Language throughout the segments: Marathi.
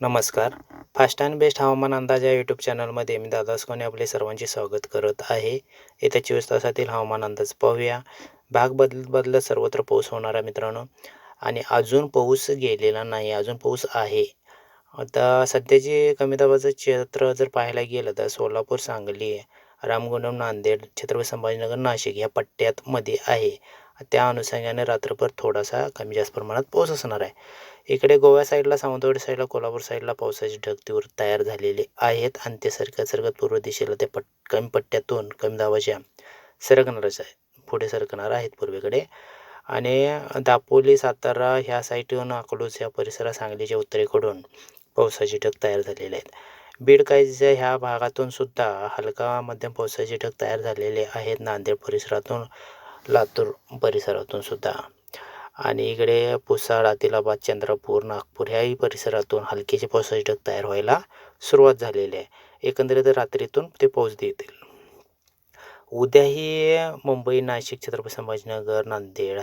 नमस्कार. फास्ट अँड बेस्ट हवामान अंदाज या यूट्यूब चॅनलमध्ये मी दादा सोने आपले सर्वांचे स्वागत करत आहे. येत्या चोवीस तासातील हवामान अंदाज पाहूया. भाग बदलत बदलत सर्वत्र पाऊस होणार आहे मित्रांनो. आणि अजून पाऊस गेलेला नाही अजून पाऊस आहे. आता सध्याचे कमी दाबाचं क्षेत्र जर पाहायला गेलं तर सोलापूर सांगली रामगुंडम नांदेड छत्रपती संभाजीनगर नाशिक या पट्ट्यात मध्ये आहे. त्या अनुषंगाने रात्रभर थोडासा कमी जास्त प्रमाणात पाऊस असणार आहे. इकडे गोवा साईडला सावंतवाडी साईडला कोल्हापूर साईडला पावसाचे ढग तीव्र तयार झालेले आहेत आणि ते सरकत सरकत पूर्व दिशेला ते पट कमी पट्ट्यातून कमी दाबाच्या सरकणारच आहे. पुढे सरकणार आहेत पूर्वेकडे. आणि दापोली सातारा ह्या साईटहून अकलूज या परिसरात सांगलीच्या उत्तरेकडून पावसाचे ढग तयार झालेले आहेत. बीड कायच्या ह्या भागातून सुद्धा हलका मध्यम पावसाचे ढग तयार झालेले आहेत. नांदेड परिसरातून लातूर परिसरातून सुद्धा. आणि इकडे पुसाड आदिलाबाद चंद्रपूर नागपूर ह्याही परिसरातून हलकेचे पावसाचे ढग तयार व्हायला सुरुवात झालेली आहे. एकंदरीत रात्रीतून ते पाऊस देतील उद्याही मुंबई नाशिक छत्रपती संभाजीनगर नांदेड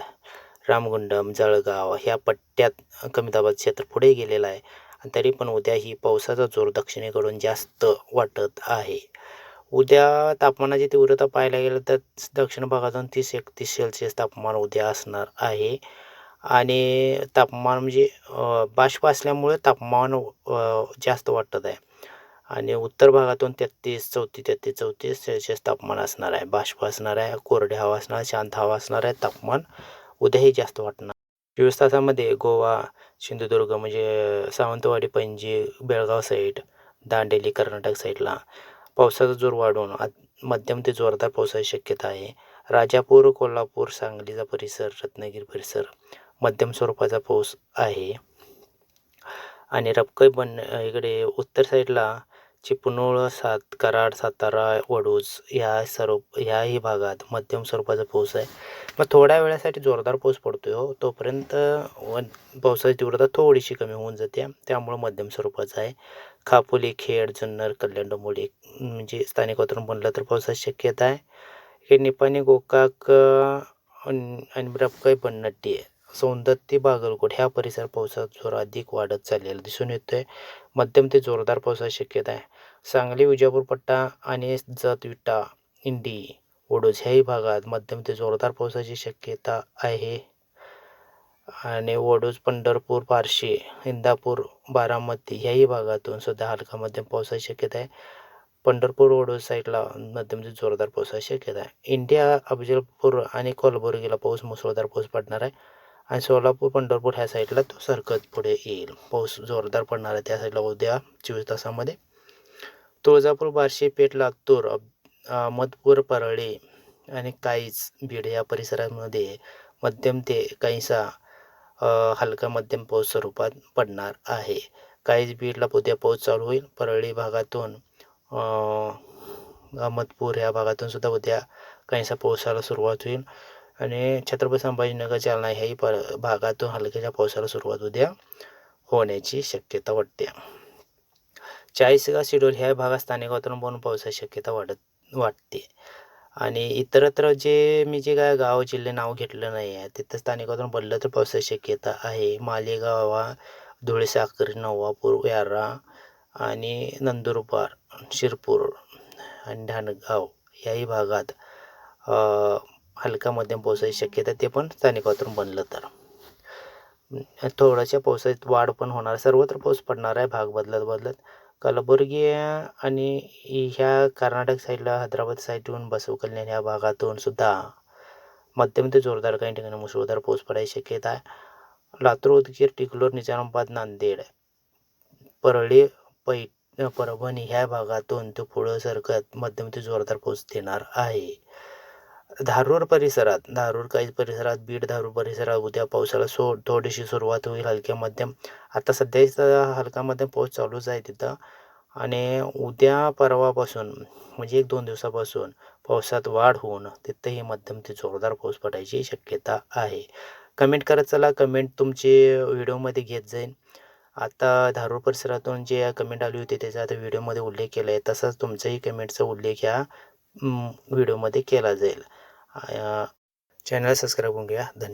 रामगुंडम जळगाव ह्या पट्ट्यात कमी दाबाचं क्षेत्र पुढे गेलेलं आहे. आणि तरी पण उद्याही पावसाचा जोर दक्षिणेकडून जास्त वाटत आहे. उद्या तापमानाची तीव्रता पाहायला गेलं तर दक्षिण भागातून तीस एकतीस सेल्सिअस तापमान उद्या असणार आहे. आणि तापमान म्हणजे बाष्प असल्यामुळे तापमान जास्त वाटत आहे. आणि उत्तर भागातून तेहतीस चौतीस तेहतीस चौतीस सेल्सिअस तापमान असणार आहे. बाष्प असणार आहे कोरडे हवा असणार शांत हवा असणार आहे तापमान उद्याही जास्त वाटणार. चोवीस तासामध्ये गोवा सिंधुदुर्ग म्हणजे सावंतवाडी पणजी बेळगाव साईड दांडेली कर्नाटक साईडला पावसाचा जोर वाढून मध्यम ते जोरदार पावसाची शक्यता आहे. राजापूर कोल्हापूर सांगलीचा परिसर रत्नागिरी परिसर मध्यम स्वरूपाचा पाऊस आहे. आणि रबकई बन इकडे उत्तर साईडला चिपळूण सात कराड सातारा वडूज ह्या सर्व ह्याही भागात मध्यम स्वरूपाचा पाऊस आहे. मग थोड्या वेळासाठी जोरदार पाऊस पडतो आहे हो. तोपर्यंत पावसाची तीव्रता थोडीशी कमी होऊन जाते. त्यामुळं मध्यम स्वरूपाचा आहे. खापोली खेड जुन्नर कल्याण डोंबोली म्हणजे स्थानिक वातावरण बनलं तर पावसाची शक्यता आहे. हे निपाणी गोकाक आणि काही पन्नट्टी सौंदत्ती बागलकोट ह्या परिसर पावसाचा जोर अधिक वाढत चाललेला दिसून येतो आहे मध्यम ते जोरदार पावसाची शक्यता आहे. सांगली विजापूर पट्टा आणि जत विटा इंडी ओडोज ह्याही भागात मध्यम ते जोरदार पावसाची शक्यता आहे. आणि वडूज पंढरपूर पारशी इंदापूर बारामती ह्याही भागातून सुद्धा हलका मध्यम पावसाची शक्यता आहे. पंढरपूर वडूज साईडला मध्यम ते जोरदार पावसाची शक्यता आहे. इंडिया अफजलपूर आणि कोलबुर्गीला पाऊस मुसळधार पाऊस पडणार आहे. आणि सोलापूर पंढरपूर ह्या साईडला तो सरकत पुढे येईल. पाऊस जोरदार पडणार आहे त्या साईडला उद्या चोवीस तासामध्ये. तुळजापूर बार्शी पेठ लातूर अहमदपूर परळी आणि काहीच बीड या परिसरामध्ये मध्यम ते काहीसा हलका मध्यम पाऊस स्वरूपात पडणार आहे. काहीच बीडला उद्या पाऊस चालू होईल. परळी भागातून अहमदपूर ह्या भागातून सुद्धा उद्या काहीसा पावसाला सुरुवात होईल. आणि छत्रपती संभाजीनगर जालना ह्याही प भागातून हलक्याच्या पावसाला सुरुवात उद्या होण्याची शक्यता वाटते. चाळीसगाव शिडोल ह्या भागात स्थानिक वातावरण बनून पावसाची शक्यता वाढत वाटते. आणि इतरत्र जे मी जे काय गाव जिल्हे नाव घेतलं नाही आहे तिथं स्थानिक वातावरण बदललं तर पावसाची शक्यता आहे. मालेगावा धुळे साखर नवापूर व्यारा आणि नंदुरबार शिरपूर आणि ढाणगाव याही भागात हलका मध्यम पावसाची शक्यता ते पण स्थानिक वातावरण बनलं तर. थोड्याशा पावसात वाढ पण होणार सर्वत्र पाऊस पडणार आहे भाग बदलत बदलत. कलबुर्गी आणि ह्या कर्नाटक साईडला हैदराबाद साईडहून बसव कल्याण ह्या भागातून सुद्धा मध्यम ते जोरदार काही ठिकाणी मुसळधार पाऊस पडायची शक्यता आहे. लातूर उदगीर टिकलोर निजामाबाद नांदेड परळी पै परभणी ह्या भागातून तो पुढं सरकत मध्यम ते जोरदार पाऊस देणार आहे. धारूर परिसरात धारूर काही परिसरात बीड धारूर परिसरात उद्या पावसाला सो थोडीशी सुरुवात होईल हलक्या मध्यम. आता सध्या हलका मध्यम पाऊस चालूच आहे तिथं. आणि उद्या परवापासून म्हणजे एक दोन दिवसापासून पावसात वाढ होऊन तिथंही मध्यम ते जोरदार पाऊस पडायची शक्यता आहे. कमेंट करत चला कमेंट तुमचे व्हिडिओमध्ये घेत जाईल आता धारूर परिसरातून जे कमेंट आली होती त्याचा आता व्हिडिओमध्ये उल्लेख केला आहे तसाच तुमचाही कमेंटचा उल्लेख ह्या व्हिडिओमध्ये केला जाईल. चॅनल सबस्क्राईब होऊन घ्या. धन्यवाद.